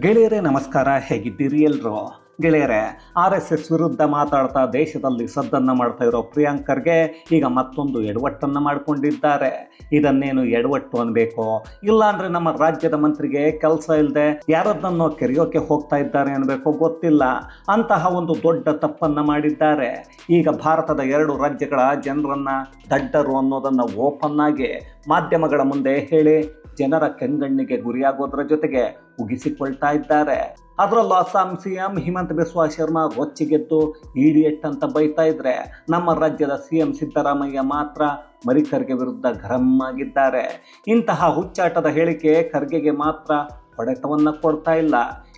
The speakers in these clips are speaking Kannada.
ಗೆಳೆಯರೇ ನಮಸ್ಕಾರ, ಹೇಗಿದ್ದೀರಿ ಎಲ್ರು? ಗೆಳೆಯರೇ, ಆರ್ ಎಸ್ ಎಸ್ ವಿರುದ್ಧ ಮಾತಾಡ್ತಾ ದೇಶದಲ್ಲಿ ಸದ್ದನ್ನು ಮಾಡ್ತಾ ಇರೋ ಪ್ರಿಯಾಂಕರ್ಗೆ ಈಗ ಮತ್ತೊಂದು ಎಡವಟ್ಟನ್ನು ಮಾಡಿಕೊಂಡಿದ್ದಾರೆ. ಇದನ್ನೇನು ಎಡವಟ್ಟು ಅನ್ಬೇಕು? ಇಲ್ಲಾಂದ್ರೆ ನಮ್ಮ ರಾಜ್ಯದ ಮಂತ್ರಿಗೆ ಕೆಲಸ ಇಲ್ಲದೆ ಯಾರದನ್ನೋ ಕೆರೆಯೋಕೆ ಹೋಗ್ತಾ ಇದ್ದಾರೆ ಅನ್ಬೇಕು ಗೊತ್ತಿಲ್ಲ. ಅಂತಹ ಒಂದು ದೊಡ್ಡ ತಪ್ಪನ್ನು ಮಾಡಿದ್ದಾರೆ. ಈಗ ಭಾರತದ ಎರಡು ರಾಜ್ಯಗಳ ಜನರನ್ನ ದಡ್ಡರು ಅನ್ನೋದನ್ನು ಓಪನ್ ಆಗಿ ಮಾಧ್ಯಮಗಳ ಮುಂದೆ ಹೇಳಿ ಜನರ ಕೆಂಗಣ್ಣಿಗೆ ಗುರಿಯಾಗೋದ್ರ ಜೊತೆಗೆ ಉಗಿಸಿಕೊಳ್ತಾ ಇದ್ದಾರೆ. ಅದರಲ್ಲೂ ಅಸ್ಸಾಂ ಸಿ ಎಂ ಹಿಮಂತ ಬಿಸ್ವಾ ಶರ್ಮಾ ರೊಚ್ಚಿಗೆದ್ದು ಇಡಿಯಟ್ ಅಂತ ಬೈತಾ ಇದ್ರೆ ನಮ್ಮ ರಾಜ್ಯದ ಸಿ ಎಂ ಸಿದ್ದರಾಮಯ್ಯ ಮಾತ್ರ ಮರಿ ಖರ್ಗೆ ವಿರುದ್ಧ ಗರಂ ಆಗಿದ್ದಾರೆ ಇಂತಹ ಹುಚ್ಚಾಟದ ಹೇಳಿಕೆ ಖರ್ಗೆಗೆ ಮಾತ್ರ ಹೊಡೆತವನ್ನು ಕೊಡ್ತಾ ಇಲ್ಲ.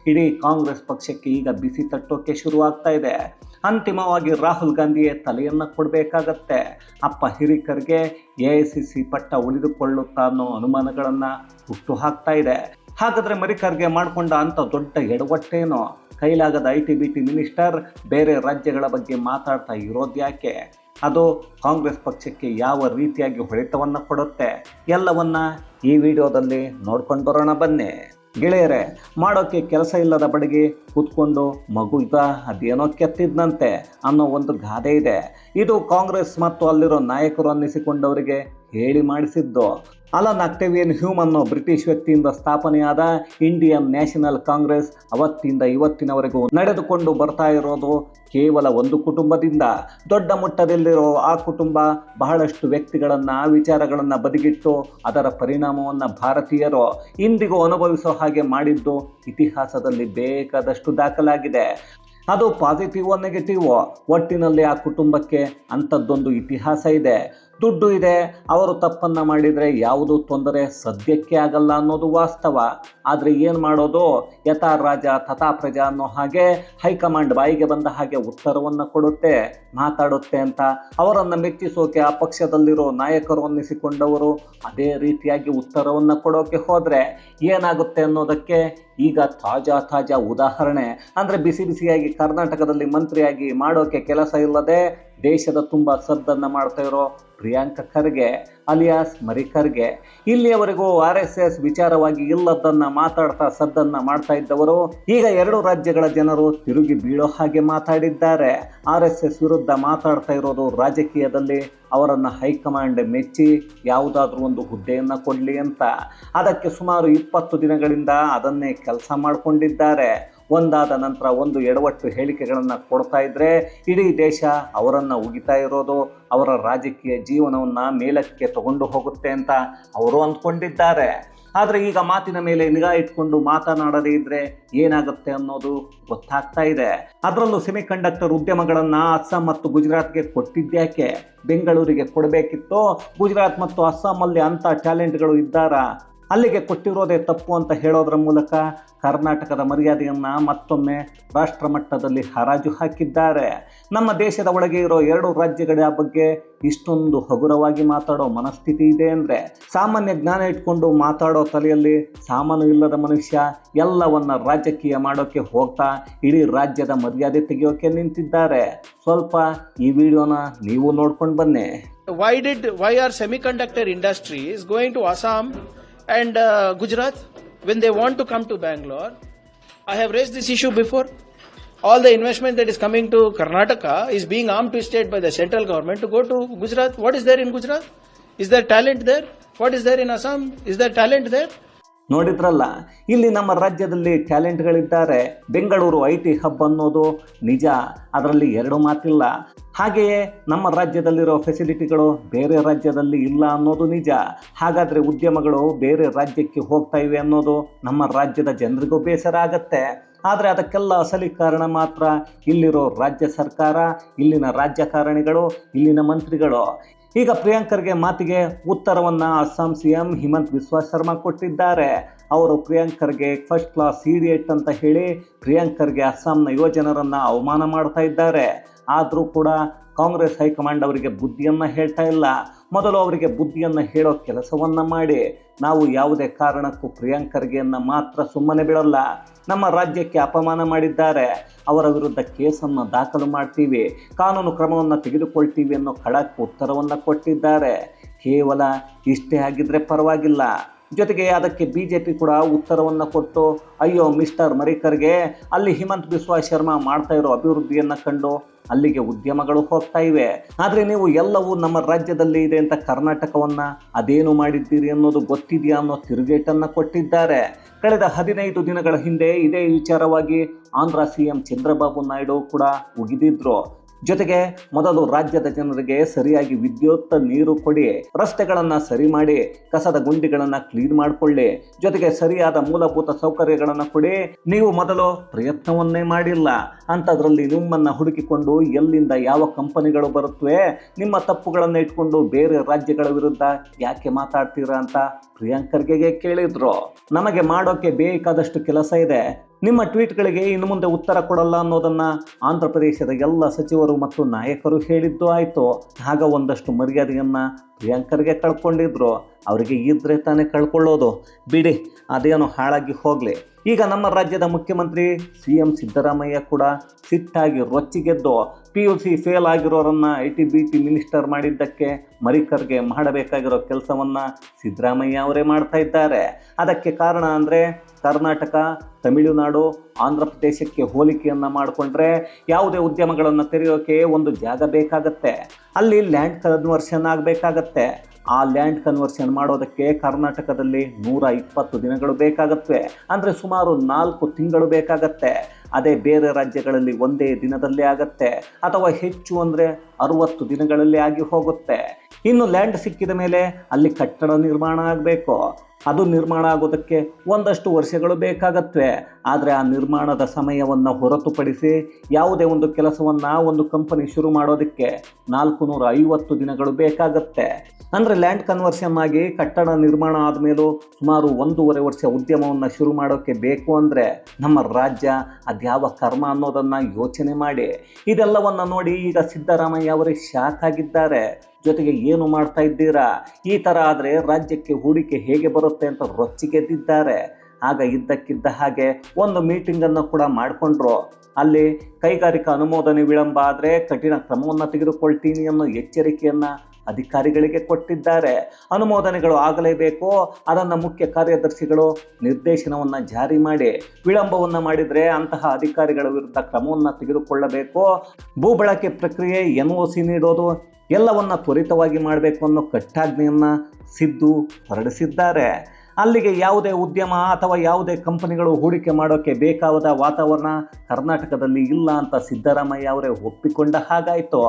ಇಡೀ ಕಾಂಗ್ರೆಸ್ ಪಕ್ಷಕ್ಕೆ ಈಗ ಬಿಸಿ ತಟ್ಟೋಕೆ ಶುರುವಾಗ್ತಾ ಇದೆ. ಅಂತಿಮವಾಗಿ ರಾಹುಲ್ ಗಾಂಧಿಯೇ ತಲೆಯನ್ನು ಕೊಡಬೇಕಾಗತ್ತೆ. ಅಪ್ಪ ಹಿರಿಕರ್ಗೆ ಎ ಐ ಸಿ ಸಿ ಪಟ್ಟ ಉಳಿದುಕೊಳ್ಳುತ್ತಾ ಅನ್ನೋ ಅನುಮಾನಗಳನ್ನು ಹುಟ್ಟು ಹಾಕ್ತಾ ಇದೆ. ಹಾಗಾದರೆ ಮರಿಕರ್ಗೆ ಮಾಡಿಕೊಂಡ ಅಂಥ ದೊಡ್ಡ ಎಡವಟ್ಟೇನೋ? ಕೈಲಾಗದ I T B T minister ಬೇರೆ ರಾಜ್ಯಗಳ ಬಗ್ಗೆ ಮಾತಾಡ್ತಾ ಇರೋದ್ಯಾಕೆ ಅದು ಕಾಂಗ್ರೆಸ್ ಪಕ್ಷಕ್ಕೆ ಯಾವ ರೀತಿಯಾಗಿ ಹೊಡೆತವನ್ನು ಕೊಡುತ್ತೆ? ಎಲ್ಲವನ್ನ ಈ ವಿಡಿಯೋದಲ್ಲಿ ನೋಡ್ಕೊಂಡು ಬರೋಣ ಬನ್ನಿ. ಗೆಳೆಯರೆ ಮಾಡೋಕ್ಕೆ ಕೆಲಸ ಇಲ್ಲದ ಬಡಿಗೆ ಕೂತ್ಕೊಂಡು ಮಗು ಇದ, ಅದೇನೋ ಕೆತ್ತಿದ್ನಂತೆ ಅನ್ನೋ ಒಂದು ಗಾದೆ ಇದೆ. ಇದು ಕಾಂಗ್ರೆಸ್ ಮತ್ತು ಅಲ್ಲಿರೋ ನಾಯಕರು ಅನ್ನಿಸಿಕೊಂಡವರಿಗೆ ಹೇಳಿ ಮಾಡಿಸಿದ್ದು. ಅಲನ್ ಅಕ್ಟೇವಿಯನ್ ಹ್ಯೂಮ್ ಬ್ರಿಟಿಷ್ ವ್ಯಕ್ತಿಯಿಂದ ಸ್ಥಾಪನೆಯಾದ ಇಂಡಿಯನ್ ನ್ಯಾಷನಲ್ ಕಾಂಗ್ರೆಸ್ ಅವತ್ತಿಂದ ಇವತ್ತಿನವರೆಗೂ ನಡೆದುಕೊಂಡು ಬರ್ತಾ ಇರೋದು ಕೇವಲ ಒಂದು ಕುಟುಂಬದಿಂದ. ದೊಡ್ಡ ಮಟ್ಟದಲ್ಲಿರೋ ಆ ಕುಟುಂಬ ಬಹಳಷ್ಟು ವ್ಯಕ್ತಿಗಳನ್ನು, ವಿಚಾರಗಳನ್ನು ಬದಿಗಿಟ್ಟು ಅದರ ಪರಿಣಾಮವನ್ನು ಭಾರತೀಯರು ಇಂದಿಗೂ ಅನುಭವಿಸೋ ಹಾಗೆ ಮಾಡಿದ್ದು ಇತಿಹಾಸದಲ್ಲಿ ಬೇಕಾದಷ್ಟು ದಾಖಲಾಗಿದೆ. ಅದು ಪಾಸಿಟಿವ್ ನೆಗೆಟಿವೋ ಒಟ್ಟಿನಲ್ಲಿ ಆ ಕುಟುಂಬಕ್ಕೆ ಅಂಥದ್ದೊಂದು ಇತಿಹಾಸ ಇದೆ. ದುಡ್ಡು ಇದೆ, ಅವರು ತಪ್ಪನ್ನು ಮಾಡಿದರೆ ಯಾವುದು ತೊಂದರೆ ಸದ್ಯಕ್ಕೆ ಆಗಲ್ಲ ಅನ್ನೋದು ವಾಸ್ತವ. ಆದರೆ ಏನು ಮಾಡೋದು? ಯಥಾ ರಾಜ, ತಥಾ ಪ್ರಜಾ ಅನ್ನೋ ಹಾಗೆ ಹೈಕಮಾಂಡ್ ಬಾಯಿಗೆ ಬಂದ ಹಾಗೆ ಉತ್ತರವನ್ನು ಕೊಡುತ್ತೆ, ಮಾತಾಡುತ್ತೆ ಅಂತ. ಅವರನ್ನು ಮೆಚ್ಚಿಸೋಕೆ ಆ ಪಕ್ಷದಲ್ಲಿರೋ ನಾಯಕರು ಅನ್ನಿಸಿಕೊಂಡವರು ಅದೇ ರೀತಿಯಾಗಿ ಉತ್ತರವನ್ನು ಕೊಡೋಕೆ ಹೋದರೆ ಏನಾಗುತ್ತೆ ಅನ್ನೋದಕ್ಕೆ ಈಗ ತಾಜಾ ತಾಜಾ ಉದಾಹರಣೆ. ಅಂದರೆ ಬಿಸಿ ಬಿಸಿಯಾಗಿ ಕರ್ನಾಟಕದಲ್ಲಿ ಮಂತ್ರಿಯಾಗಿ ಮಾಡೋಕೆ ಕೆಲಸ ಇಲ್ಲದೆ ದೇಶದ ತುಂಬ ಸದ್ದನ್ನು ಮಾಡ್ತಾ ಇರೋ ಪ್ರಿಯಾಂಕ ಖರ್ಗೆ, ಅಲಿಯಾಸ್ ಮರಿ ಖರ್ಗೆ. ಇಲ್ಲಿಯವರೆಗೂ ಆರ್ ಎಸ್ ಎಸ್ ವಿಚಾರವಾಗಿ ಇಲ್ಲದನ್ನ ಮಾತಾಡ್ತಾ ಸದ್ದನ್ನು ಮಾಡ್ತಾ ಇದ್ದವರು, ಈಗ ಎರಡು ರಾಜ್ಯಗಳ ಜನರು ತಿರುಗಿ ಬೀಳೋ ಹಾಗೆ ಮಾತಾಡಿದ್ದಾರೆ. ಆರ್ ಎಸ್ ಎಸ್ ವಿರುದ್ಧ ಮಾತಾಡ್ತಾ ಇರೋದು ರಾಜಕೀಯದಲ್ಲಿ ಅವರನ್ನು ಹೈಕಮಾಂಡ್ ಮೆಚ್ಚಿ ಯಾವುದಾದ್ರೂ ಒಂದು ಹುದ್ದೆಯನ್ನು ಕೊಡಲಿ ಅಂತ. ಅದಕ್ಕೆ ಸುಮಾರು ಇಪ್ಪತ್ತು ದಿನಗಳಿಂದ ಅದನ್ನೇ ಕೆಲಸ ಮಾಡಿಕೊಂಡಿದ್ದಾರೆ. ಒಂದಾದ ನಂತರ ಒಂದು ಎಡವಟ್ಟು ಹೇಳಿಕೆಗಳನ್ನು ಕೊಡ್ತಾ ಇದ್ದರೆ ಇಡೀ ದೇಶ ಅವರನ್ನು ಉಗಿತಾ ಇರೋದು, ಅವರ ರಾಜಕೀಯ ಜೀವನವನ್ನು ಮೇಲಕ್ಕೆ ತಗೊಂಡು ಹೋಗುತ್ತೆ ಅಂತ ಅವರು ಅಂದ್ಕೊಂಡಿದ್ದಾರೆ. ಆದರೆ ಈಗ ಮಾತಿನ ಮೇಲೆ ನಿಗಾ ಇಟ್ಕೊಂಡು ಮಾತನಾಡದೇ ಇದ್ರೆ ಏನಾಗುತ್ತೆ ಅನ್ನೋದು ಗೊತ್ತಾಗ್ತಾ ಇದೆ. ಅದರಲ್ಲೂ ಸೆಮಿ ಕಂಡಕ್ಟರ್ ಉದ್ಯಮಗಳನ್ನು ಅಸ್ಸಾಂ ಮತ್ತು ಗುಜರಾತ್ಗೆ ಕೊಟ್ಟಿದ್ದ್ಯಾಕೆ? ಬೆಂಗಳೂರಿಗೆ ಕೊಡಬೇಕಿತ್ತು? ಗುಜರಾತ್ ಮತ್ತು ಅಸ್ಸಾಮಲ್ಲಿ ಅಂಥ ಟ್ಯಾಲೆಂಟ್ಗಳು ಇದ್ದಾರಾ? ಅಲ್ಲಿಗೆ ಕೊಟ್ಟಿರೋದೇ ತಪ್ಪು ಅಂತ ಹೇಳೋದ್ರ ಮೂಲಕ ಕರ್ನಾಟಕದ ಮರ್ಯಾದೆಯನ್ನು ಮತ್ತೊಮ್ಮೆ ರಾಷ್ಟ್ರ ಮಟ್ಟದಲ್ಲಿ ಹರಾಜು ಹಾಕಿದ್ದಾರೆ. ನಮ್ಮ ದೇಶದ ಒಳಗೆ ಇರೋ ಎರಡು ರಾಜ್ಯಗಳ ಬಗ್ಗೆ ಇಷ್ಟೊಂದು ಹಗುರವಾಗಿ ಮಾತಾಡೋ ಮನಸ್ಥಿತಿ ಇದೆ ಅಂದರೆ ಸಾಮಾನ್ಯ ಜ್ಞಾನ ಇಟ್ಕೊಂಡು ಮಾತಾಡೋ ತಲೆಯಲ್ಲಿ ಸಾಮಾನು ಇಲ್ಲದ ಮನುಷ್ಯ ಎಲ್ಲವನ್ನ ರಾಜಕೀಯ ಮಾಡೋಕ್ಕೆ ಹೋಗ್ತಾ ಇಡೀ ರಾಜ್ಯದ ಮರ್ಯಾದೆ ತೆಗೆಯೋಕೆ ನಿಂತಿದ್ದಾರೆ. ಸ್ವಲ್ಪ ಈ ವಿಡಿಯೋನ ನೀವು ನೋಡ್ಕೊಂಡು ಬನ್ನಿ. Why did, why are semiconductor is going to Assam and uh, Gujarat when they want to come to Bangalore? I have raised this issue before. All the investment that is coming to Karnataka is being armed twisted by the central government to go to Gujarat. What is there in Gujarat? Is there talent there? What is there in Assam? Is there talent there? ನೋಡಿದ್ರಲ್ಲ? ಇಲ್ಲಿ ನಮ್ಮ ರಾಜ್ಯದಲ್ಲಿ ಟ್ಯಾಲೆಂಟ್ಗಳಿದ್ದಾರೆ. ಬೆಂಗಳೂರು ಐ ಟಿ ಹಬ್ ಅನ್ನೋದು ನಿಜ, ಅದರಲ್ಲಿ ಎರಡು ಮಾತಿಲ್ಲ. ಹಾಗೆಯೇ ನಮ್ಮ ರಾಜ್ಯದಲ್ಲಿರೋ ಫೆಸಿಲಿಟಿಗಳು ಬೇರೆ ರಾಜ್ಯದಲ್ಲಿ ಇಲ್ಲ ಅನ್ನೋದು ನಿಜ. ಹಾಗಾದರೆ ಉದ್ಯಮಗಳು ಬೇರೆ ರಾಜ್ಯಕ್ಕೆ ಹೋಗ್ತಾ ಇವೆ ಅನ್ನೋದು ನಮ್ಮ ರಾಜ್ಯದ ಜನರಿಗೂ ಬೇಸರ ಆಗತ್ತೆ. ಆದರೆ ಅದಕ್ಕೆಲ್ಲ ಅಸಲಿ ಕಾರಣ ಮಾತ್ರ ಇಲ್ಲಿರೋ ರಾಜ್ಯ ಸರ್ಕಾರ, ಇಲ್ಲಿನ ರಾಜಕಾರಣಿಗಳು ಇಲ್ಲಿನ ಮಂತ್ರಿಗಳು. ಈಗ ಪ್ರಿಯಾಂಕರ್ಗೆ ಮಾತಿಗೆ ಉತ್ತರವನ್ನು ಅಸ್ಸಾಂ ಸಿ ಎಂ ಹಿಮಂತ್ ವಿಶ್ವಾಸ್ ಶರ್ಮಾ ಕೊಟ್ಟಿದ್ದಾರೆ. ಅವರು ಪ್ರಿಯಾಂಕರ್ಗೆ ಫಸ್ಟ್ ಕ್ಲಾಸ್ ಈಡಿಯೇಟ್ ಅಂತ ಹೇಳಿ ಪ್ರಿಯಾಂಕರ್ಗೆ ಅಸ್ಸಾಂನ ಯುವಜನರನ್ನು ಅವಮಾನ ಮಾಡ್ತಾ ಇದ್ದಾರೆ. ಆದರೂ ಕೂಡ ಕಾಂಗ್ರೆಸ್ ಹೈಕಮಾಂಡ್ ಅವರಿಗೆ ಬುದ್ಧಿಯನ್ನು ಹೇಳ್ತಾ ಇಲ್ಲ. ಮೊದಲು ಅವರಿಗೆ ಬುದ್ಧಿಯನ್ನು ಹೇಳೋ ಕೆಲಸವನ್ನು ಮಾಡಿ. ನಾವು ಯಾವುದೇ ಕಾರಣಕ್ಕೂ ಪ್ರಿಯಾಂಕರ್ಗೆಯನ್ನು ಮಾತ್ರ ಸುಮ್ಮನೆ ಬಿಡಲ್ಲ. ನಮ್ಮ ರಾಜ್ಯಕ್ಕೆ ಅಪಮಾನ ಮಾಡಿದ್ದಾರೆ. ಅವರ ವಿರುದ್ಧ ಕೇಸನ್ನು ದಾಖಲು ಮಾಡ್ತೀವಿ. ಕಾನೂನು ಕ್ರಮವನ್ನು ತೆಗೆದುಕೊಳ್ತೀವಿ ಅನ್ನೋ ಖಡಕ್ ಉತ್ತರವನ್ನು ಕೊಟ್ಟಿದ್ದಾರೆ. ಕೇವಲ ಇಷ್ಟೇ ಆಗಿದ್ದರೆ ಪರವಾಗಿಲ್ಲ. ಜೊತೆಗೆ ಅದಕ್ಕೆ ಬಿ ಜೆ ಪಿ ಕೂಡ ಉತ್ತರವನ್ನು ಕೊಟ್ಟು, ಅಯ್ಯೋ, ಮಿಸ್ಟರ್ ಮರಿಕರ್ಗೆ ಅಲ್ಲಿ ಹಿಮಂತ್ ಬಿಸ್ವಾ ಶರ್ಮಾ ಮಾಡ್ತಾ ಇರೋ ಅಭಿವೃದ್ಧಿಯನ್ನು ಕಂಡು ಅಲ್ಲಿಗೆ ಉದ್ಯಮಗಳು ಹೋಗ್ತಾ ಇವೆ. ಆದರೆ ನೀವು ಎಲ್ಲವೂ ನಮ್ಮ ರಾಜ್ಯದಲ್ಲಿ ಇದೆ ಅಂತ ಕರ್ನಾಟಕವನ್ನು ಅದೇನು ಮಾಡಿದ್ದೀರಿ ಅನ್ನೋದು ಗೊತ್ತಿದೆಯಾ ಅನ್ನೋ ತಿರುಗೇಟನ್ನು ಕೊಟ್ಟಿದ್ದಾರೆ. ಕಳೆದ ಹದಿನೈದು ದಿನಗಳ ಹಿಂದೆ ಇದೇ ವಿಚಾರವಾಗಿ ಆಂಧ್ರ ಸಿ ಎಂ ಚಂದ್ರಬಾಬು ನಾಯ್ಡು ಕೂಡ ಉಗಿದಿದ್ರು. ಜೊತೆಗೆ ಮೊದಲು ರಾಜ್ಯದ ಜನರಿಗೆ ಸರಿಯಾಗಿ ವಿದ್ಯುತ್ ನೀರು ಕೊಡಿ, ರಸ್ತೆಗಳನ್ನ ಸರಿ ಮಾಡಿ, ಕಸದ ಗುಂಡಿಗಳನ್ನ ಕ್ಲೀನ್ ಮಾಡಿಕೊಳ್ಳಿ, ಜೊತೆಗೆ ಸರಿಯಾದ ಮೂಲಭೂತ ಸೌಕರ್ಯಗಳನ್ನ ಕೊಡಿ, ನೀವು ಮೊದಲು ಪ್ರಯತ್ನವನ್ನೇ ಮಾಡಿಲ್ಲ. ಅಂಥದ್ರಲ್ಲಿ ನಿಮ್ಮನ್ನ ಹುಡುಕಿಕೊಂಡು ಎಲ್ಲಿಂದ ಯಾವ ಕಂಪನಿಗಳು ಬರುತ್ತವೆ ನಿಮ್ಮ ತಪ್ಪುಗಳನ್ನ ಇಟ್ಕೊಂಡು ಬೇರೆ ರಾಜ್ಯಗಳ ವಿರುದ್ಧ ಯಾಕೆ ಮಾತಾಡ್ತೀರಾ ಅಂತ ಪ್ರಿಯಾಂಕರ್ಗೆ ಕೇಳಿದ್ರು. ನಮಗೆ ಮಾಡೋಕೆ ಬೇಕಾದಷ್ಟು ಕೆಲಸ ಇದೆ. ನಿಮ್ಮ ಟ್ವೀಟ್ಗಳಿಗೆ ಇನ್ನು ಮುಂದೆ ಉತ್ತರ ಕೊಡಲ್ಲ ಅನ್ನೋದನ್ನು ಆಂಧ್ರ ಪ್ರದೇಶದ ಎಲ್ಲ ಸಚಿವರು ಮತ್ತು ನಾಯಕರು ಹೇಳಿದ್ದು ಆಯಿತು. ಆಗ ಒಂದಷ್ಟು ಮರ್ಯಾದೆಯನ್ನು ಪ್ರಿಯಾಂಕರ್ಗೆ ಕಳ್ಕೊಂಡಿದ್ರು. ಅವರಿಗೆ ಇದ್ರೆ ತಾನೇ ಕಳ್ಕೊಳ್ಳೋದು. ಬಿಡಿ, ಅದೇನೋ ಹಾಳಾಗಿ ಹೋಗಲಿ. ಈಗ ನಮ್ಮ ರಾಜ್ಯದ ಮುಖ್ಯಮಂತ್ರಿ ಸಿ ಎಂ ಸಿದ್ದರಾಮಯ್ಯ ಕೂಡ ಸಿಟ್ಟಾಗಿ ರೊಚ್ಚಿಗೆದ್ದು P U C fail ಆಗಿರೋರನ್ನ I T B T minister ಮಾಡಿದ್ದಕ್ಕೆ ಮರಿಕರ್ಗೆ ಮಾಡಬೇಕಾಗಿರೋ ಕೆಲಸವನ್ನ ಸಿದ್ದರಾಮಯ್ಯ ಅವರೇ ಮಾಡ್ತಾ ಇದ್ದಾರೆ. ಅದಕ್ಕೆ ಕಾರಣ ಅಂದರೆ ಕರ್ನಾಟಕ, ತಮಿಳುನಾಡು, ಆಂಧ್ರ ಪ್ರದೇಶಕ್ಕೆ ಹೋಲಿಕೆಯನ್ನು ಮಾಡಿಕೊಂಡ್ರೆ ಯಾವುದೇ ಉದ್ಯಮಗಳನ್ನು ತೆರೆಯೋಕೆ ಒಂದು ಜಾಗ ಬೇಕಾಗತ್ತೆ. ಅಲ್ಲಿ ಲ್ಯಾಂಡ್ ಕನ್ವರ್ಷನ್ ಆಗಬೇಕಾಗತ್ತೆ. ಆ ಲ್ಯಾಂಡ್ ಕನ್ವರ್ಷನ್ ಮಾಡೋದಕ್ಕೆ ಕರ್ನಾಟಕದಲ್ಲಿ ನೂರ ಇಪ್ಪತ್ತು ದಿನಗಳು ಬೇಕಾಗತ್ವೆ. ಅಂದರೆ ಸುಮಾರು ನಾಲ್ಕು ತಿಂಗಳು ಬೇಕಾಗತ್ತೆ. ಅದೇ ಬೇರೆ ರಾಜ್ಯಗಳಲ್ಲಿ ಒಂದೇ ದಿನದಲ್ಲೇ ಆಗತ್ತೆ. ಅಥವಾ ಹೆಚ್ಚು ಅಂದರೆ ಅರುವತ್ತು ದಿನಗಳಲ್ಲಿ ಆಗಿ ಹೋಗುತ್ತೆ. ಇನ್ನು ಲ್ಯಾಂಡ್ ಸಿಕ್ಕಿದ ಮೇಲೆ ಅಲ್ಲಿ ಕಟ್ಟಡ ನಿರ್ಮಾಣ ಆಗಬೇಕು. ಅದು ನಿರ್ಮಾಣ ಆಗೋದಕ್ಕೆ ಒಂದಷ್ಟು ವರ್ಷಗಳು ಬೇಕಾಗತ್ವೆ. ಆದರೆ ಆ ನಿರ್ಮಾಣದ ಸಮಯವನ್ನು ಹೊರತುಪಡಿಸಿ ಯಾವುದೇ ಒಂದು ಕೆಲಸವನ್ನು ಒಂದು ಕಂಪನಿ ಶುರು ಮಾಡೋದಕ್ಕೆ ನಾಲ್ಕು ನೂರ ಐವತ್ತು ದಿನಗಳು ಬೇಕಾಗತ್ತೆ. ಅಂದರೆ ಲ್ಯಾಂಡ್ ಕನ್ವರ್ಷನ್ ಆಗಿ ಕಟ್ಟಡ ನಿರ್ಮಾಣ ಆದಮೇಲೂ ಸುಮಾರು ಒಂದೂವರೆ ವರ್ಷ ಉದ್ಯಮವನ್ನು ಶುರು ಮಾಡೋಕ್ಕೆ ಬೇಕು ಅಂದರೆ ನಮ್ಮ ರಾಜ್ಯ ಅದ್ಯಾವ ಕರ್ಮ ಅನ್ನೋದನ್ನು ಯೋಚನೆ ಮಾಡಿ. ಇದೆಲ್ಲವನ್ನು ನೋಡಿ ಈಗ ಸಿದ್ದರಾಮಯ್ಯ ಅವರೇ ಶಾಕ್ ಆಗಿದ್ದಾರೆ. ಜೊತೆಗೆ ಏನು ಮಾಡ್ತಾ ಇದ್ದೀರಾ? ಈ ಥರ ಆದರೆ ರಾಜ್ಯಕ್ಕೆ ಹೂಡಿಕೆ ಹೇಗೆ ಬರುತ್ತೆ ಅಂತ ರೊಚ್ಚಿಗೆದ್ದಿದ್ದಾರೆ ಆಗ ಇದ್ದಕ್ಕಿದ್ದ ಹಾಗೆ ಒಂದು ಮೀಟಿಂಗನ್ನು ಕೂಡ ಮಾಡಿಕೊಂಡ್ರು. ಅಲ್ಲಿ ಕೈಗಾರಿಕಾ ಅನುಮೋದನೆ ವಿಳಂಬ ಆದರೆ ಕಠಿಣ ಕ್ರಮವನ್ನು ತೆಗೆದುಕೊಳ್ತೀನಿ ಅನ್ನೋ ಎಚ್ಚರಿಕೆಯನ್ನು ಅಧಿಕಾರಿಗಳಿಗೆ ಕೊಟ್ಟಿದ್ದಾರೆ. ಅನುಮೋದನೆಗಳು ಆಗಲೇಬೇಕು, ಅದನ್ನು ಮುಖ್ಯ ಕಾರ್ಯದರ್ಶಿಗಳು ನಿರ್ದೇಶನವನ್ನು ಜಾರಿ ಮಾಡಿ, ವಿಳಂಬವನ್ನು ಮಾಡಿದರೆ ಅಂತಹ ಅಧಿಕಾರಿಗಳ ವಿರುದ್ಧ ಕ್ರಮವನ್ನು ತೆಗೆದುಕೊಳ್ಳಬೇಕು. ಭೂ ಬಳಕೆ ಪ್ರಕ್ರಿಯೆ ಎನ್ ಒ ಸಿ ನೀಡೋದು ಎಲ್ಲವನ್ನ ತ್ವರಿತವಾಗಿ ಮಾಡಬೇಕು ಅನ್ನೋ ಕಟ್ಟಾಜ್ಞೆಯನ್ನು ಸಿದ್ದು ಹೊರಡಿಸಿದ್ದಾರೆ. ಅಲ್ಲಿಗೆ ಯಾವುದೇ ಉದ್ಯಮ ಅಥವಾ ಯಾವುದೇ ಕಂಪನಿಗಳು ಹೂಡಿಕೆ ಮಾಡೋಕ್ಕೆ ಬೇಕಾದ ವಾತಾವರಣ ಕರ್ನಾಟಕದಲ್ಲಿ ಇಲ್ಲ ಅಂತ ಸಿದ್ದರಾಮಯ್ಯ ಅವರೇ ಒಪ್ಪಿಕೊಂಡ ಹಾಗಾಯಿತು.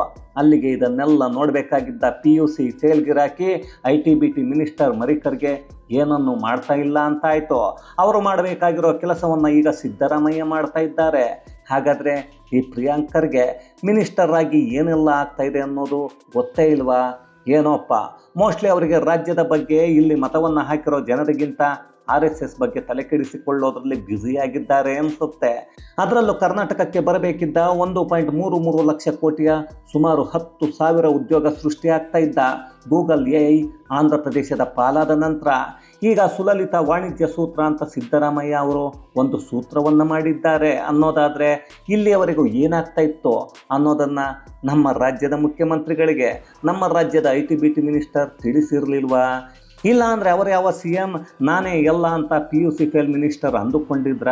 ಅಲ್ಲಿಗೆ ಇದನ್ನೆಲ್ಲ ನೋಡಬೇಕಾಗಿದ್ದ ಪಿ ಯು ಸಿ ಫೇಲ್ ಗಿರಾಕಿ I T B T minister ಮರಿಕರ್ಗೆ ಏನನ್ನು ಮಾಡ್ತಾ ಇಲ್ಲ ಅಂತ ಆಯಿತು ಅವರು ಮಾಡಬೇಕಾಗಿರೋ ಕೆಲಸವನ್ನು ಈಗ ಸಿದ್ದರಾಮಯ್ಯ ಮಾಡ್ತಾ ಇದ್ದಾರೆ. ಹಾಗಾದರೆ ಈ ಪ್ರಿಯಾಂಕರ್ಗೆ ಮಿನಿಸ್ಟರ್ ಆಗಿ ಏನೆಲ್ಲ ಆಗ್ತಾ ಇದೆ ಅನ್ನೋದು ಗೊತ್ತೇ ಇಲ್ವಾ? ಏನೋಪ್ಪ, ಮೋಸ್ಟ್ಲಿ ಅವರಿಗೆ ರಾಜ್ಯದ ಬಗ್ಗೆ ಇಲ್ಲಿ ಮತವನ್ನು ಹಾಕಿರೋ ಜನರಿಗಿಂತ ಆರ್ ಎಸ್ ಎಸ್ ಬಗ್ಗೆ ತಲೆ ಕೆಡಿಸಿಕೊಳ್ಳೋದ್ರಲ್ಲಿ ಬ್ಯುಸಿಯಾಗಿದ್ದಾರೆ ಅನಿಸುತ್ತೆ. ಅದರಲ್ಲೂ ಕರ್ನಾಟಕಕ್ಕೆ ಬರಬೇಕಿದ್ದ ಒಂದು ಪಾಯಿಂಟ್ ಮೂರು ಮೂರು ಲಕ್ಷ ಕೋಟಿಯ ಸುಮಾರು ಹತ್ತು ಸಾವಿರ ಉದ್ಯೋಗ ಸೃಷ್ಟಿಯಾಗ್ತಾ ಇದ್ದ ಗೂಗಲ್ ಎ ಐ ಆಂಧ್ರ ಪ್ರದೇಶದ ಪಾಲಾದ ನಂತರ ಈಗ ಸುಲಲಿತ ವಾಣಿಜ್ಯ ಸೂತ್ರ ಅಂತ ಸಿದ್ದರಾಮಯ್ಯ ಅವರು ಒಂದು ಸೂತ್ರವನ್ನು ಮಾಡಿದ್ದಾರೆ. ಅನ್ನೋದಾದರೆ ಇಲ್ಲಿಯವರೆಗೂ ಏನಾಗ್ತಾ ಇತ್ತು ಅನ್ನೋದನ್ನು ನಮ್ಮ ರಾಜ್ಯದ ಮುಖ್ಯಮಂತ್ರಿಗಳಿಗೆ, ನಮ್ಮ ರಾಜ್ಯದ I T B T minister ತಿಳಿಸಿರಲಿಲ್ವಾ? ಇಲ್ಲ ಅಂದರೆ ಅವರು ಯಾವ ಸಿ ಎಂ, ನಾನೇ ಎಲ್ಲ ಅಂತ P U C fail minister ಅಂದುಕೊಂಡಿದ್ರ?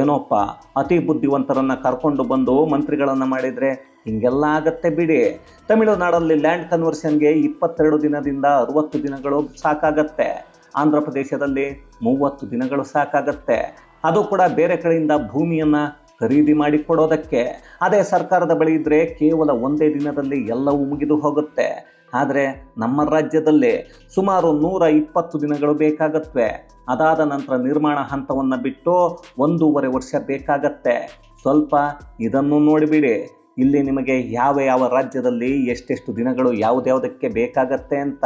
ಏನೋಪ್ಪ, ಅತಿ ಬುದ್ಧಿವಂತರನ್ನು ಕರ್ಕೊಂಡು ಬಂದು ಮಂತ್ರಿಗಳನ್ನು ಮಾಡಿದರೆ ಹಿಂಗೆಲ್ಲ ಆಗತ್ತೆ ಬಿಡಿ. ತಮಿಳುನಾಡಲ್ಲಿ ಲ್ಯಾಂಡ್ ಕನ್ವರ್ಷನ್ಗೆ ಇಪ್ಪತ್ತೆರಡು ದಿನದಿಂದ ಅರುವತ್ತು ದಿನಗಳು ಸಾಕಾಗತ್ತೆ. ಆಂಧ್ರ ಪ್ರದೇಶದಲ್ಲಿ ಮೂವತ್ತು ದಿನಗಳು ಸಾಕಾಗತ್ತೆ. ಅದು ಕೂಡ ಬೇರೆ ಕಡೆಯಿಂದ ಭೂಮಿಯನ್ನು ಖರೀದಿ ಮಾಡಿಕೊಡೋದಕ್ಕೆ ಅದೇ ಸರ್ಕಾರದ ಬಳಿ ಇದ್ದರೆ ಕೇವಲ ಒಂದೇ ದಿನದಲ್ಲಿ ಎಲ್ಲವೂ ಮುಗಿದು ಹೋಗುತ್ತೆ. ಆದರೆ ನಮ್ಮ ರಾಜ್ಯದಲ್ಲಿ ಸುಮಾರು ನೂರ ಇಪ್ಪತ್ತು ದಿನಗಳು ಬೇಕಾಗತ್ವೆ. ಅದಾದ ನಂತರ ನಿರ್ಮಾಣ ಹಂತವನ್ನು ಬಿಟ್ಟು ಒಂದೂವರೆ ವರ್ಷ ಬೇಕಾಗತ್ತೆ. ಸ್ವಲ್ಪ ಇದನ್ನು ನೋಡಿಬಿಡಿ. ಇಲ್ಲಿ ನಿಮಗೆ ಯಾವ ಯಾವ ರಾಜ್ಯದಲ್ಲಿ ಎಷ್ಟೆಷ್ಟು ದಿನಗಳು ಯಾವುದ್ಯಾವುದಕ್ಕೆ ಬೇಕಾಗತ್ತೆ ಅಂತ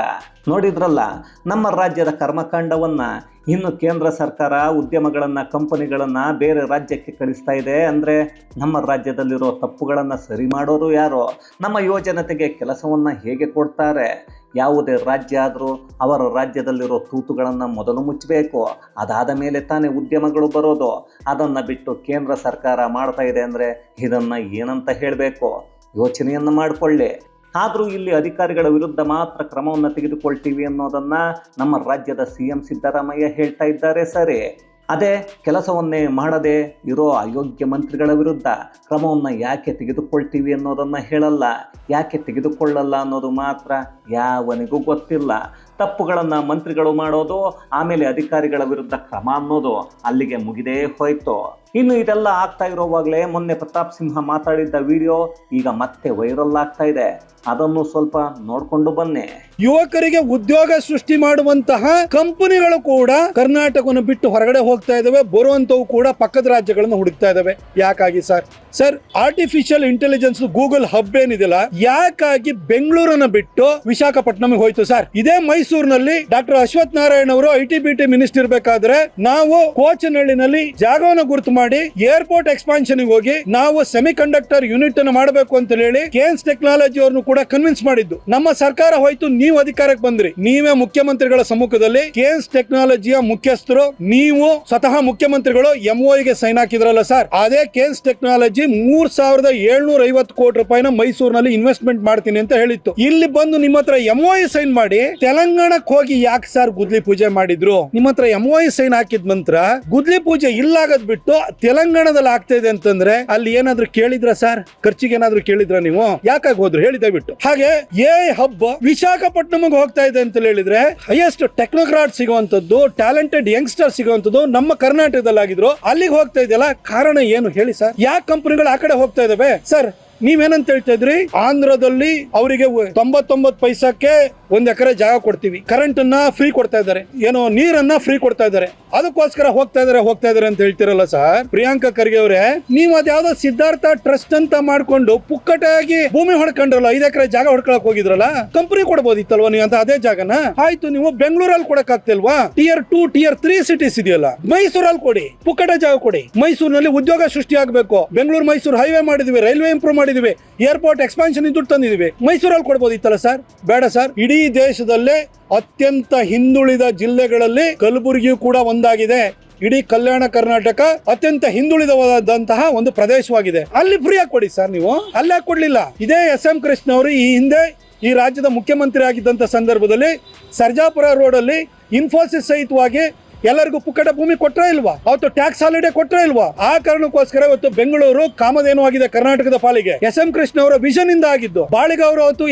ನೋಡಿದ್ರಲ್ಲ, ನಮ್ಮ ರಾಜ್ಯದ ಕರ್ಮಕಾಂಡವನ್ನು ಇನ್ನು ಕೇಂದ್ರ ಸರ್ಕಾರ, ಉದ್ಯಮಗಳನ್ನು, ಕಂಪನಿಗಳನ್ನು ಬೇರೆ ರಾಜ್ಯಕ್ಕೆ ಕಳಿಸ್ತಾ ಇದೆ ಅಂದರೆ ನಮ್ಮ ರಾಜ್ಯದಲ್ಲಿರೋ ತಪ್ಪುಗಳನ್ನು ಸರಿ ಮಾಡೋರು ಯಾರು? ನಮ್ಮ ಯುವಜನತೆಗೆ ಕೆಲಸವನ್ನು ಹೇಗೆ ಕೊಡ್ತಾರೆ? ಯಾವುದೇ ರಾಜ್ಯ ಆದರೂ ಅವರ ರಾಜ್ಯದಲ್ಲಿರೋ ತೂತುಗಳನ್ನು ಮೊದಲು ಮುಚ್ಚಬೇಕು. ಅದಾದ ಮೇಲೆ ತಾನೇ ಉದ್ಯಮಗಳು ಬರೋದು. ಅದನ್ನು ಬಿಟ್ಟು ಕೇಂದ್ರ ಸರ್ಕಾರ ಮಾಡ್ತಾ ಇದೆ ಅಂದರೆ ಇದನ್ನು ಏನಂತ ಹೇಳಬೇಕು? ಯೋಚನೆಯನ್ನು ಮಾಡಿಕೊಳ್ಳಿ. ಆದರೂ ಇಲ್ಲಿ ಅಧಿಕಾರಿಗಳ ವಿರುದ್ಧ ಮಾತ್ರ ಕ್ರಮವನ್ನು ತೆಗೆದುಕೊಳ್ತೀವಿ ಅನ್ನೋದನ್ನು ನಮ್ಮ ರಾಜ್ಯದ ಸಿ ಎಂ ಸಿದ್ದರಾಮಯ್ಯ ಹೇಳ್ತಾ ಇದ್ದಾರೆ ಸರಿ. ಅದೇ ಕೆಲಸವನ್ನೇ ಮಾಡದೆ ಇರೋ ಅಯೋಗ್ಯ ಮಂತ್ರಿಗಳ ವಿರುದ್ಧ ಕ್ರಮವನ್ನು ಯಾಕೆ ತೆಗೆದುಕೊಳ್ತೀವಿ ಅನ್ನೋದನ್ನು ಹೇಳಲ್ಲ, ಯಾಕೆ ತೆಗೆದುಕೊಳ್ಳಲ್ಲ ಅನ್ನೋದು ಮಾತ್ರ ಯಾವನಿಗೂ ಗೊತ್ತಿಲ್ಲ. ತಪ್ಪುಗಳನ್ನು ಮಂತ್ರಿಗಳು ಮಾಡೋದು, ಆಮೇಲೆ ಅಧಿಕಾರಿಗಳ ವಿರುದ್ಧ ಕ್ರಮ ಅನ್ನೋದು ಅಲ್ಲಿಗೆ ಮುಗಿದೇ ಹೋಯ್ತು. ಇನ್ನು ಇದೆಲ್ಲ ಆಗ್ತಾ ಇರೋವಾಗಲೇ ಮೊನ್ನೆ ಪ್ರತಾಪ್ ಸಿಂಹ ಮಾತಾಡಿದ್ದ ವಿಡಿಯೋ ಈಗ ಮತ್ತೆ ವೈರಲ್ ಆಗ್ತಾ ಇದೆ. ಅದನ್ನು ಸ್ವಲ್ಪ ನೋಡ್ಕೊಂಡು ಬನ್ನಿ. ಯುವಕರಿಗೆ ಉದ್ಯೋಗ ಸೃಷ್ಟಿ ಮಾಡುವಂತಹ ಕಂಪನಿಗಳು ಕೂಡ ಕರ್ನಾಟಕವನ್ನು ಬಿಟ್ಟು ಹೊರಗಡೆ ಹೋಗ್ತಾ ಇದಾವೆ. ಬರುವಂತವು ಕೂಡ ಪಕ್ಕದ ರಾಜ್ಯಗಳನ್ನು ಹುಡುಕ್ತಾ ಇದಾವೆ. ಯಾಕಾಗಿ sir? Sir artificial intelligence Google hub ಏನಿದೆಯಲ್ಲ, ಯಾಕಾಗಿ ಬೆಂಗಳೂರನ್ನ ಬಿಟ್ಟು ವಿಶಾಖಪಟ್ಟಣಂಗೆ ಹೋಯ್ತು ಸರ್? ಇದೇ ಮೈಸೂರಿನಲ್ಲಿ ಡಾಕ್ಟರ್ ಅಶ್ವತ್ಥ ನಾರಾಯಣ್ ಅವರು IT T B T minister ಇರಬೇಕಾದ್ರೆ ನಾವು ಕೋಚನಹಳ್ಳಿನಲ್ಲಿ ಜಾಗವನ್ನು ಗುರುತು ಮಾಡಿ ಏರ್ಪೋರ್ಟ್ ಎಕ್ಸ್ಪಾನ್ಷನ್ ಹೋಗಿ ನಾವು ಸೆಮಿ ಕಂಡಕ್ಟರ್ ಯೂನಿಟ್ ಅನ್ನು ಮಾಡಬೇಕು ಅಂತ ಹೇಳಿ ಕೇನ್ಸ್ ಟೆಕ್ನಾಲಜಿ ಅವ್ರನ್ನು ಕೂಡ ಕನ್ವಿನ್ಸ್ ಮಾಡಿದ್ದು. ನಮ್ಮ ಸರ್ಕಾರ ಹೋಯ್ತು, ನೀವು ಅಧಿಕಾರಕ್ಕೆ ಬಂದ್ರಿ. ನೀವೇ ಮುಖ್ಯಮಂತ್ರಿಗಳ ಸಮ್ಮುಖದಲ್ಲಿ ಕೇನ್ಸ್ ಟೆಕ್ನಾಲಜಿಯ ಮುಖ್ಯಸ್ಥರು, ನೀವು ಸ್ವತಃ ಮುಖ್ಯಮಂತ್ರಿಗಳು ಎಂಒಗೆ ಸೈನ್ ಹಾಕಿದ್ರಲ್ಲ ಸರ್ ಅದೇ ಕೇನ್ಸ್ ಟೆಕ್ನಾಲಜಿ ಮೂರ್ ಸಾವಿರದ ಏಳ್ನೂರ ಐವತ್ತು ಕೋಟಿ ರೂಪಾಯಿನ ಮೈಸೂರಿನಲ್ಲಿ ಇನ್ವೆಸ್ಟ್ಮೆಂಟ್ ಮಾಡ್ತೀನಿ ಅಂತ ಹೇಳಿತ್ತು. ಇಲ್ಲಿ ಬಂದು ನಿಮ್ಮ ಹತ್ರ ಎಂಒಇ ಸೈನ್ ಮಾಡಿ, ತೆಲಂಗಾಣಕ್ಕೆ ಹೋಗಿ ಯಾಕೆ ಸರ್ ಗುದ್ಲಿ ಪೂಜೆ ಮಾಡಿದ್ರು? ನಿಮ್ಮ ಹತ್ರ ಎಂಒಇ ಸೈನ್ ಹಾಕಿದ ನಂತರ ಗುದ್ಲಿ ಪೂಜೆ ಇಲ್ಲಾಗದ್ ಬಿಟ್ಟು ತೆಲಂಗಾಣದಲ್ಲಿ ಆಗ್ತಾ ಇದೆ ಅಂತಂದ್ರೆ ಅಲ್ಲಿ ಏನಾದ್ರು ಕೇಳಿದ್ರ ಸರ್ ಖರ್ಚಿಗೆ ಏನಾದ್ರು ಕೇಳಿದ್ರ ನೀವು? ಯಾಕಾಗಿ ಹೋದ್ರು? ಹೇಳಿ ದಯವಿಟ್ಟು. ಹಾಗೆ ಏ ಹಬ್ಬ ವಿಶಾಖಪಟ್ಟಣಂಗೆ ಹೋಗ್ತಾ ಇದೆ ಅಂತ ಹೇಳಿದ್ರೆ ಹೈಯೆಸ್ಟ್ ಟೆಕ್ನೋಕ್ರಾಟ್ ಸಿಗುವಂತದ್ದು ಟ್ಯಾಲೆಂಟೆಡ್ ಯಂಗ್ಸ್ಟರ್ ಸಿಗುವಂತದ್ದು ನಮ್ಮ ಕರ್ನಾಟಕದಲ್ಲಿ ಆಗಿದ್ರು ಅಲ್ಲಿಗೆ ಹೋಗ್ತಾ ಇದೆಯಲ್ಲ, ಕಾರಣ ಏನು ಹೇಳಿ ಸರ್ ಯಾಕೆ ಕಂಪನಿಗಳು ಆ ಕಡೆ ಹೋಗ್ತಾ ಇದಾವೆ? ಸರ್ ನೀವೇನಂತ ಹೇಳ್ತಾ ಇದ್ರಿ? ಆಂಧ್ರದಲ್ಲಿ ಅವರಿಗೆ ತೊಂಬತ್ತೊಂಬತ್ತು ಪೈಸಕ್ಕೆ ಒಂದ್ ಎಕರೆ ಜಾಗ ಕೊಡ್ತೀವಿ. ಕರೆಂಟ್ ಅನ್ನ ಫ್ರೀ ಕೊಡ್ತಾ ಇದ್ದಾರೆ. ಏನೋ ನೀರನ್ನ ಫ್ರೀ ಕೊಡ್ತಾ ಇದ್ದಾರೆ. ಅದಕ್ಕೋಸ್ಕರ ಹೋಗ್ತಾ ಇದಾರೆ ಹೋಗ್ತಾ ಇದಾರೆ ಅಂತ ಹೇಳ್ತಿರಲ್ಲ ಸರ್. ಪ್ರಿಯಾಂಕಾ ಖರ್ಗೆ ಅವರೇ, ನೀವು ಅದ್ಯಾವ್ದೋ ಸಿದ್ಧಾರ್ಥ ಟ್ರಸ್ಟ್ ಅಂತ ಮಾಡ್ಕೊಂಡು ಪುಕ್ಕಟಾಗಿ ಭೂಮಿ ಹೊಡ್ಕೊಂಡ್ರಲ್ಲ, ಐದ್ ಎಕರೆ ಜಾಗ ಹೊಡ್ಕೊಳಕ್ ಹೋಗಿದ್ರಲ್ಲ ಕಂಪನಿ ಕೊಡ್ಬೋದಿತ್ತಲ್ವಾ ನೀವು ಅಂತ ಅದೇ ಜಾಗನ? ಆಯ್ತು, ನೀವು ಬೆಂಗಳೂರಲ್ಲಿ ಕೊಡಕ್ ಆಗ್ತಿಲ್ವಾ tier two tier three cities ಇದೆಯಲ್ಲ, ಮೈಸೂರಲ್ಲಿ ಕೊಡಿ ಪುಕ್ಕಟ ಜಾಗ ಕೊಡಿ. ಮೈಸೂರಿನಲ್ಲಿ ಉದ್ಯೋಗ ಸೃಷ್ಟಿ ಆಗ್ಬೇಕು ಬೆಂಗಳೂರು, ಮೈಸೂರು ಹೈವೇ ಮಾಡಿದ್ವಿ ರೈಲ್ವೆ ಇಂಪ್ರೂವ್ ಮಾಡಿದ್ವಿ. ಏರ್ಪೋರ್ಟ್ ಎಕ್ಸ್ಪಾನ್ಷನ್ ದುಡ್ಡು ತಂದಿದ್ವಿ. ಮೈಸೂರಲ್ಲಿ ಕೊಡ್ಬೋದಿತ್ತಲ್ಲ ಸರ್ ಬೇಡ ಸರ್ ಇಡೀ ದೇಶದಲ್ಲೇ ಅತ್ಯಂತ ಹಿಂದುಳಿದ ಜಿಲ್ಲೆಗಳಲ್ಲಿ ಕಲಬುರಗಿಯು ಕೂಡ ಒಂದಾಗಿದೆ. ಇಡೀ ಕಲ್ಯಾಣ ಕರ್ನಾಟಕ ಅತ್ಯಂತ ಹಿಂದುಳಿದವಾದಂತಹ ಒಂದು ಪ್ರದೇಶವಾಗಿದೆ. ಅಲ್ಲಿ ಫ್ರೀ ಆಗಿ ಕೊಡಿ ಸರ್ ನೀವು. ಅಲ್ಲೇ ಕೊಡ್ಲಿಲ್ಲ? ಇದೇ ಎಸ್ ಎಂ ಕೃಷ್ಣ ಅವರು ಈ ಹಿಂದೆ ಈ ರಾಜ್ಯದ ಮುಖ್ಯಮಂತ್ರಿ ಆಗಿದ್ದಂತ ಸಂದರ್ಭದಲ್ಲಿ ಸರ್ಜಾಪುರ ರೋಡಲ್ಲಿ ಇನ್ಫೋಸಿಸ್ ಸಹಿತವಾಗಿ ಎಲ್ಲರಿಗೂ ಪುಕ್ಕಟ ಭೂಮಿ ಕೊಟ್ಟರೆ ಇಲ್ವಾ? ಅವತ್ತು ಟ್ಯಾಕ್ಸ್ ಹಾಲಿಡೇ ಕೊಟ್ಟರೆ ಇಲ್ವಾ? ಆ ಕಾರಣಕ್ಕೋಸ್ಕರ ಇವತ್ತು ಬೆಂಗಳೂರು ಕಾಮಧೇನು ಆಗಿದೆ ಕರ್ನಾಟಕದ ಪಾಲಿಗೆ. ಎಸ್ ಎಂ ಕೃಷ್ಣ ಅವರ ವಿಷನ್ ಇಂದ ಆಗಿದ್ದು, ಬಾಳಿಗ ಅವರು ಅವತ್ತು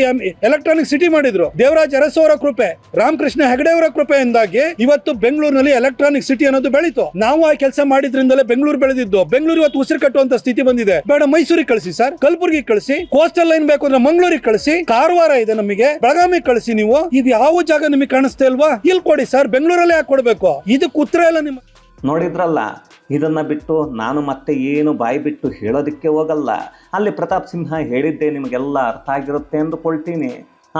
ಎಲೆಕ್ಟ್ರಾನಿಕ್ ಸಿಟಿ ಮಾಡಿದ್ರು. ದೇವರಾಜ್ ಅರಸ್ ಅವರ ಕೃಪೆ, ರಾಮಕೃಷ್ಣ ಹೆಗಡೆ ಅವರ ಕೃಪೆಯಿಂದಾಗಿ ಇವತ್ತು ಬೆಂಗಳೂರಿನಲ್ಲಿ ಎಲೆಕ್ಟ್ರಾನಿಕ್ ಸಿಟಿ ಅನ್ನೋದು ಬೆಳೀತು. ನಾವು ಆ ಕೆಲಸ ಮಾಡಿದ್ರಿಂದಲೇ ಬೆಂಗಳೂರು ಬೆಳೆದಿದ್ದು. ಬೆಂಗಳೂರು ಇವತ್ತು ಉಸಿರು ಕಟ್ಟುವಂತ ಸ್ಥಿತಿ ಬಂದಿದೆ. ಬೇಡ, ಮೈಸೂರಿಗೆ ಕಳಿಸಿ ಸರ್. ಕಲಬುರಗಿ ಕಳಿಸಿ. ಕೋಸ್ಟಲ್ ಲೈನ್ ಬೇಕು ಅಂದ್ರೆ ಮಂಗಳೂರಿಗೆ ಕಳಿಸಿ. ಕಾರವಾರ ಇದೆ ನಮಗೆ. ಬೆಳಗಾವಿ ಕಳಿಸಿ ನೀವು. ಇದು ಯಾವ ಜಾಗ ನಿಮಗೆ ಕಾಣಿಸ್ತಾ ಇಲ್ವಾ? ಇಲ್ಲಿ ಕೊಡಿ ಸರ್. ಬೆಂಗಳೂರಲ್ಲೇ ಯಾಕೆ ಕೊಡ್ಬೇಕು ಕೂತ್ರ ಇಲ್ಲ ನಿಮ್ಮ ನೋಡಿದ್ರಲ್ಲ, ಇದನ್ನು ಬಿಟ್ಟು ನಾನು ಮತ್ತೆ ಏನು ಬಾಯಿ ಬಿಟ್ಟು ಹೇಳೋದಕ್ಕೆ ಹೋಗಲ್ಲ. ಅಲ್ಲಿ ಪ್ರತಾಪ್ ಸಿಂಹ ಹೇಳಿದ್ದೆ ನಿಮಗೆಲ್ಲ ಅರ್ಥ ಆಗಿರುತ್ತೆ ಅಂದುಕೊಳ್ತೀನಿ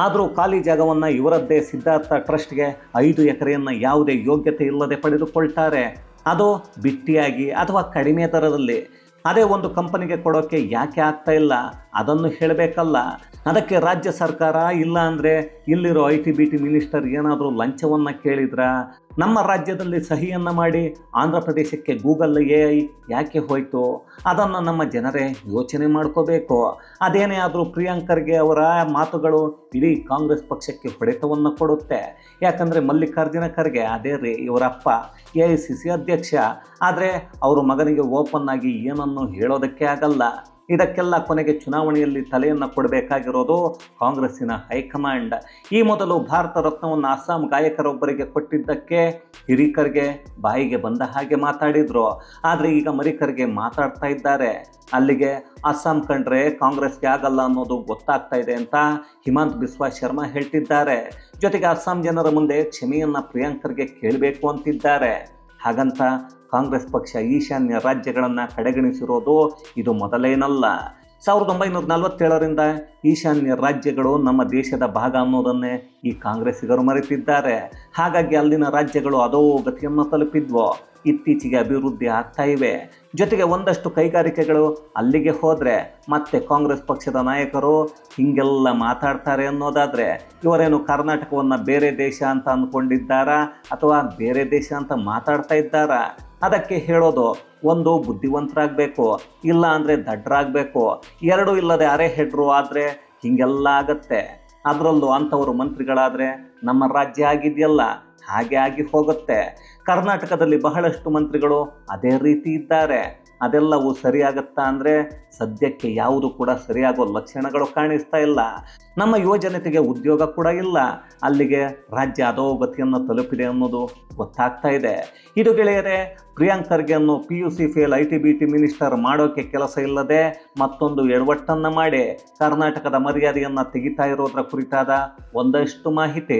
ಆದರೂ ಖಾಲಿ ಜಾಗವನ್ನು ಇವರದ್ದೇ ಸಿದ್ಧಾರ್ಥ ಟ್ರಸ್ಟ್ಗೆ ಐದು ಎಕರೆಯನ್ನು ಯಾವುದೇ ಯೋಗ್ಯತೆ ಇಲ್ಲದೆ ಪಡೆದುಕೊಳ್ತಾರೆ. ಅದು ಬಿಟ್ಟಿಯಾಗಿ ಅಥವಾ ಕಡಿಮೆ ದರದಲ್ಲಿ. ಅದೇ ಒಂದು ಕಂಪನಿಗೆ ಕೊಡೋಕ್ಕೆ ಯಾಕೆ ಆಗ್ತಾ ಇಲ್ಲ? ಅದನ್ನು ಹೇಳಬೇಕಲ್ಲ. ಅದಕ್ಕೆ ರಾಜ್ಯ ಸರ್ಕಾರ ಇಲ್ಲ ಅಂದರೆ ಇಲ್ಲಿರೋ I T B T minister ಏನಾದರೂ ಲಂಚವನ್ನು ಕೇಳಿದ್ರ? ನಮ್ಮ ರಾಜ್ಯದಲ್ಲಿ ಸಹಿಯನ್ನು ಮಾಡಿ ಆಂಧ್ರ ಪ್ರದೇಶಕ್ಕೆ ಗೂಗಲ್ ಎ ಐ ಯಾಕೆ ಹೋಯಿತು? ಅದನ್ನು ನಮ್ಮ ಜನರೇ ಯೋಚನೆ ಮಾಡ್ಕೋಬೇಕು. ಅದೇನೇ ಆದರೂ ಪ್ರಿಯಾಂಕರ್ಗೆ ಅವರ ಮಾತುಗಳು ಇಡೀ ಕಾಂಗ್ರೆಸ್ ಪಕ್ಷಕ್ಕೆ ಹೊಡೆತವನ್ನು ಕೊಡುತ್ತೆ. ಯಾಕಂದರೆ ಮಲ್ಲಿಕಾರ್ಜುನ ಖರ್ಗೆ, ಅದೇ ರೀ ಇವರಪ್ಪ ಎ ಐ ಸಿ ಸಿ ಅಧ್ಯಕ್ಷ. ಆದರೆ ಅವರು ಮಗನಿಗೆ ಓಪನ್ ಆಗಿ ಏನನ್ನು ಹೇಳೋದಕ್ಕೆ ಆಗಲ್ಲ. ಇದಕ್ಕೆಲ್ಲ ಕೊನೆಗೆ ಚುನಾವಣೆಯಲ್ಲಿ ತಲೆಯನ್ನು ಕೊಡಬೇಕಾಗಿರೋದು ಕಾಂಗ್ರೆಸ್ಸಿನ ಹೈಕಮಾಂಡ್. ಈ ಮೊದಲು ಭಾರತ ರತ್ನವನ್ನು ಅಸ್ಸಾಂ ಗಾಯಕರೊಬ್ಬರಿಗೆ ಕೊಟ್ಟಿದ್ದಕ್ಕೆ ಹಿರಿಕರ್ಗೆ ಬಾಯಿಗೆ ಬಂದ ಹಾಗೆ ಮಾತಾಡಿದರು. ಆದರೆ ಈಗ ಮರಿಕರ್ಗೆ ಮಾತಾಡ್ತಾ ಇದ್ದಾರೆ. ಅಲ್ಲಿಗೆ ಅಸ್ಸಾಂ ಕಂಡ್ರೆ ಕಾಂಗ್ರೆಸ್ಗೆ ಆಗಲ್ಲ ಅನ್ನೋದು ಗೊತ್ತಾಗ್ತಾ ಇದೆ ಅಂತ ಹಿಮಾಂತ್ ಬಿಸ್ವಾ ಶರ್ಮಾ ಹೇಳ್ತಿದ್ದಾರೆ. ಜೊತೆಗೆ ಅಸ್ಸಾಂ ಜನರ ಮುಂದೆ ಕ್ಷಮೆಯನ್ನು ಪ್ರಿಯಾಂಕರ್ಗೆ ಕೇಳಬೇಕು ಅಂತಿದ್ದಾರೆ. ಹಾಗಂತ ಕಾಂಗ್ರೆಸ್ ಪಕ್ಷ ಈಶಾನ್ಯ ರಾಜ್ಯಗಳನ್ನು ಕಡೆಗಣಿಸಿರೋದು ಇದು ಮೊದಲೇನಲ್ಲ. ಸಾವಿರದ ಒಂಬೈನೂರ ನಲವತ್ತೇಳರಿಂದ ಈಶಾನ್ಯ ರಾಜ್ಯಗಳು ನಮ್ಮ ದೇಶದ ಭಾಗ ಅನ್ನೋದನ್ನೇ ಈ ಕಾಂಗ್ರೆಸ್ಸಿಗರು ಮರೆತಿದ್ದಾರೆ. ಹಾಗಾಗಿ ಅಲ್ಲಿನ ರಾಜ್ಯಗಳು ಅದೋ ಗತಿಯನ್ನು ತಲುಪಿದ್ವು. ಇತ್ತೀಚೆಗೆ ಅಭಿವೃದ್ಧಿ ಆಗ್ತಾ ಇವೆ. ಜೊತೆಗೆ ಒಂದಷ್ಟು ಕೈಗಾರಿಕೆಗಳು ಅಲ್ಲಿಗೆ ಹೋದರೆ ಮತ್ತೆ ಕಾಂಗ್ರೆಸ್ ಪಕ್ಷದ ನಾಯಕರು ಹೀಗೆಲ್ಲ ಮಾತಾಡ್ತಾರೆ ಅನ್ನೋದಾದರೆ, ಇವರೇನು ಕರ್ನಾಟಕವನ್ನು ಬೇರೆ ದೇಶ ಅಂತ ಅಂದ್ಕೊಂಡಿದ್ದಾರಾ ಅಥವಾ ಬೇರೆ ದೇಶ ಅಂತ ಮಾತಾಡ್ತಾ ಇದ್ದಾರಾ? ಅದಕ್ಕೆ ಹೇಳೋದು, ಒಂದು ಬುದ್ಧಿವಂತರಾಗಬೇಕು, ಇಲ್ಲ ಅಂದರೆ ದಡ್ಡರಾಗಬೇಕು ಎರಡೂ ಇಲ್ಲದೆ ಅರೆ ಹೆಡ್ರು ಆದರೆ ಹೀಗೆಲ್ಲ ಆಗತ್ತೆ ಅದರಲ್ಲೂ ಅಂಥವರು ಮಂತ್ರಿಗಳಾದರೆ ನಮ್ಮ ರಾಜ್ಯ ಆಗಿದೆಯಲ್ಲ, ಹಾಗೆ ಆಗಿ ಹೋಗುತ್ತೆ. ಕರ್ನಾಟಕದಲ್ಲಿ ಬಹಳಷ್ಟು ಮಂತ್ರಿಗಳು ಅದೇ ರೀತಿ ಇದ್ದಾರೆ. ಅದೆಲ್ಲವೂ ಸರಿಯಾಗತ್ತಾ ಅಂದರೆ ಸದ್ಯಕ್ಕೆ ಯಾವುದು ಕೂಡ ಸರಿಯಾಗೋ ಲಕ್ಷಣಗಳು ಕಾಣಿಸ್ತಾ ಇಲ್ಲ. ನಮ್ಮ ಯುವಜನತೆಗೆ ಉದ್ಯೋಗ ಕೂಡ ಇಲ್ಲ. ಅಲ್ಲಿಗೆ ರಾಜ್ಯ ಅಧೋಗತಿಯನ್ನು ತಲುಪಿದೆ ಅನ್ನೋದು ಗೊತ್ತಾಗ್ತಾ ಇದೆ. ಇದು ಗೆಳೆಯರೆ ಪ್ರಿಯಾಂಕ್ ಖರ್ಗೆ ಅನ್ನೋ P U C fail I T B T minister ಮಾಡೋಕ್ಕೆ ಕೆಲಸ ಇಲ್ಲದೆ ಮತ್ತೊಂದು ಎಡವಟ್ಟನ್ನು ಮಾಡಿ. ಕರ್ನಾಟಕದ ಮರ್ಯಾದೆಯನ್ನು ತೆಗಿತಾ ಇರೋದ್ರ ಕುರಿತಾದ ಒಂದಷ್ಟು ಮಾಹಿತಿ